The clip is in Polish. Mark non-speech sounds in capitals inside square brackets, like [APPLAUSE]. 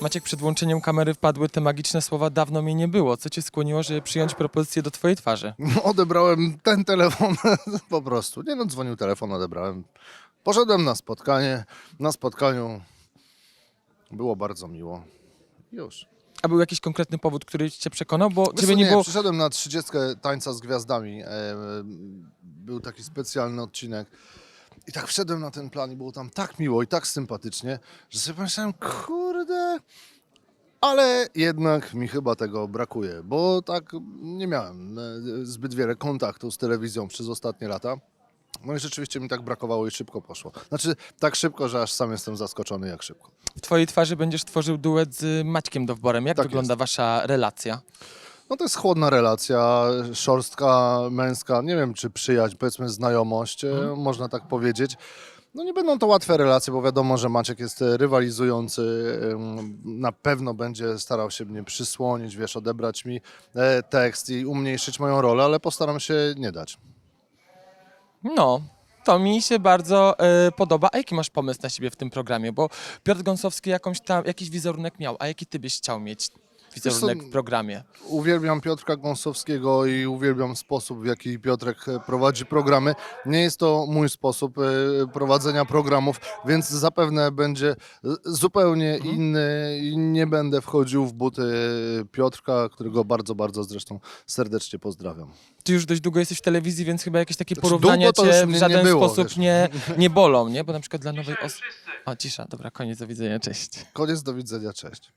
Maciek, przed włączeniem kamery wpadły te magiczne słowa dawno mnie nie było. Co cię skłoniło, żeby przyjąć propozycję do twojej twarzy? No, odebrałem ten telefon [LAUGHS] po prostu. Nie no, dzwonił telefon, odebrałem. Poszedłem na spotkanie. Na spotkaniu było bardzo miło. Już. A był jakiś konkretny powód, który cię przekonał? Bo Wiesz ciebie nie nie, było... przyszedłem na 30 tańca z gwiazdami. E, był taki specjalny odcinek. I tak wszedłem na ten plan i było tam tak miło i tak sympatycznie, że sobie pomyślałem, kurde, ale jednak mi chyba tego brakuje, bo tak nie miałem e, zbyt wiele kontaktu z telewizją przez ostatnie lata. No i rzeczywiście mi tak brakowało i szybko poszło. Znaczy tak szybko, że aż sam jestem zaskoczony jak szybko. W twojej twarzy będziesz tworzył duet z Maćkiem Dowborem. Jak Tak wygląda jest. wasza relacja? No to jest chłodna relacja, szorstka, męska, nie wiem czy przyjaźń, powiedzmy znajomość, e, można tak powiedzieć. No nie będą to łatwe relacje, bo wiadomo, że Maciek jest e, rywalizujący, na pewno będzie starał się mnie przysłonić, wiesz, odebrać mi e, tekst i umniejszyć moją rolę, ale postaram się nie dać. No, to mi się bardzo e, podoba. A jaki masz pomysł na siebie w tym programie? Bo Piotr Gąsowski jakąś tam, jakiś wizerunek miał, a jaki ty byś chciał mieć wizerunek co, w programie? Uwielbiam Piotrka Gąsowskiego i uwielbiam sposób, w jaki Piotrek e, prowadzi programy. Nie jest to mój sposób e, prowadzenia programów, więc zapewne będzie e, zupełnie inny i nie będę wchodził w buty Piotrka, którego bardzo, bardzo zresztą serdecznie pozdrawiam. Ty już dość długo jesteś w telewizji, więc chyba jakieś takie Znaczy, porównania cię w mnie nie żaden było, sposób wiesz. nie, [LAUGHS] nie bolą, nie? Bo na przykład dla nowej osoby... O, cisza, dobra, koniec, do widzenia, cześć. Koniec, do widzenia, cześć.